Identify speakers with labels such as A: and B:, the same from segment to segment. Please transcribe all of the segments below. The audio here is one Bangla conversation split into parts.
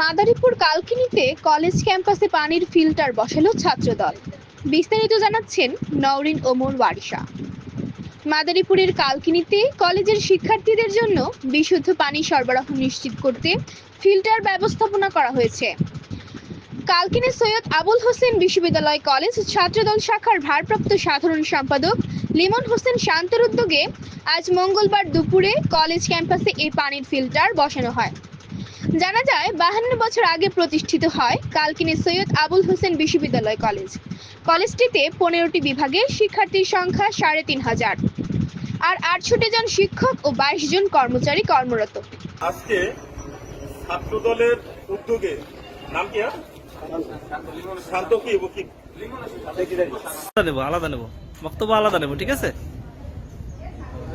A: মাদারীপুর কালকিনিতে কলেজ ক্যাম্পাসে পানির ফিল্টার বসালো ছাত্রদল। বিস্তারিত জানাচ্ছেন নওরিন ওমর ওয়ারিশা। মাদারীপুরের কালকিনিতে কলেজের শিক্ষার্থীদের জন্য বিশুদ্ধ পানি সরবরাহ নিশ্চিত করতে ফিল্টার ব্যবস্থাপনা করা হয়েছে। কালকিনি সৈয়দ আবুল হোসেন বিশ্ববিদ্যালয় কলেজ ছাত্রদল শাখার ভারপ্রাপ্ত সাধারণ সম্পাদক লিমন হোসেন শান্তের উদ্যোগে আজ মঙ্গলবার দুপুরে কলেজ ক্যাম্পাসে এই পানির ফিল্টার বসানো হয়। জানা যায় বাহান্ন বছর আগে প্রতিষ্ঠিত হয় কালকিনি সৈয়দ আবুল হোসেন বিশ্ববিদ্যালয় কলেজ। কলেজটিতে পনেরোটি বিভাগে শিক্ষার্থীর সংখ্যা সাড়ে তিন হাজার। আর আটষট্টি জন শিক্ষক ও বাইশ জন কর্মচারী কর্মরত।
B: আজকে ছাত্র দলের উদ্যোগে নাম কি শান্ত কি কি
C: আলাদা নেব আলাদা নেব। বক্তব্য আলাদা নেব ঠিক আছে
D: লিমন কইছে শান্ত করুন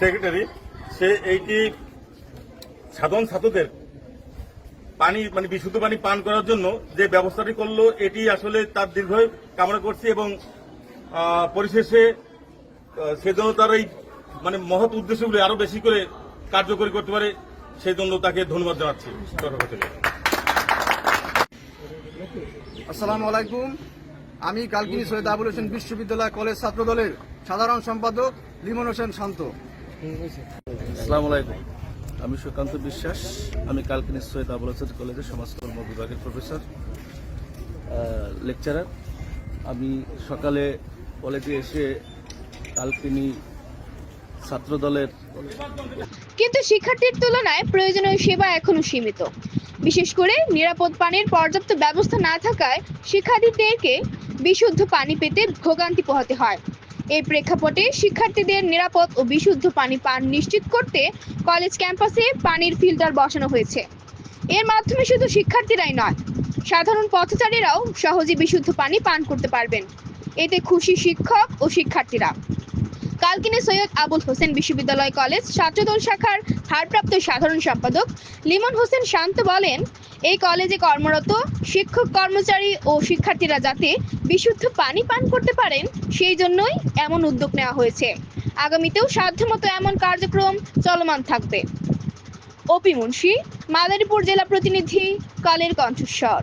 B: সেক্রেটারি সে এইটি সাধারণ ছাত্রদের পানি মানে বিশুদ্ধ পানি পান করার জন্য যে ব্যবস্থাটি করল এটি আসলে তার দীর্ঘ কামনা করছি এবং পরিশেষে আহ, সেজন্য তার এই মানে মহৎ উদ্দেশ্যগুলি আরও বেশি করে কার্যকরী করতে পারে সেই জন্য তাকে ধন্যবাদ জানাচ্ছি।
D: আসসালামু আলাইকুম। আমি কালকিনি সৈয়দ আবুল হোসেন বিশ্ববিদ্যালয় কলেজ ছাত্র দলের সাধারণ সম্পাদক লিমন হোসেন শান্ত।
C: আসসালামু আলাইকুম। আমি সুকান্ত বিশ্বাস। আমি কালকিনি সৈয়দ আবুল হোসেন কলেজের সমাজকর্ম বিভাগের প্রফেসর লেকচারার আমি সকালে কলেজে এসে কালকিনি ছাত্র দলের
A: কিন্তু শিক্ষার্থীর তুলনায় প্রয়োজনীয় সেবা এখনও সীমিত। বিশেষ করে নিরাপদ পানির পর্যাপ্ত ব্যবস্থা না থাকায় শিক্ষার্থীদেরকে বিশুদ্ধ পানি পেতে ভোগান্তি পোহাতে হয়। এই প্রেক্ষাপটে শিক্ষার্থীদের নিরাপদ ও বিশুদ্ধ পানি পান নিশ্চিত করতে কলেজ ক্যাম্পাসে পানির ফিল্টার বসানো হয়েছে। এর মাধ্যমে শুধু শিক্ষার্থীরাই নয়, সাধারণ পথচারীরাও সহজে বিশুদ্ধ পানি পান করতে পারবেন। এতে খুশি শিক্ষক ও শিক্ষার্থীরা। কালকিনি সৈয়দ আবুল হোসেন বিশ্ববিদ্যালয় কলেজ ছাত্রদল শাখার ভারপ্রাপ্ত সাধারণ সম্পাদক লিমন হোসেন শান্ত বলেন, এই কলেজে কর্মরত শিক্ষক, কর্মচারী ও শিক্ষার্থীরা যাতে বিশুদ্ধ পানি পান করতে পারেন, সেই জন্যই এমন উদ্যোগ নেওয়া হয়েছে। আগামীতেও সাধ্যমতো এমন কার্যক্রম চলমান থাকবে। অপি মুন্সি, মাদারীপুর জেলা প্রতিনিধি, কালের কণ্ঠস্বর।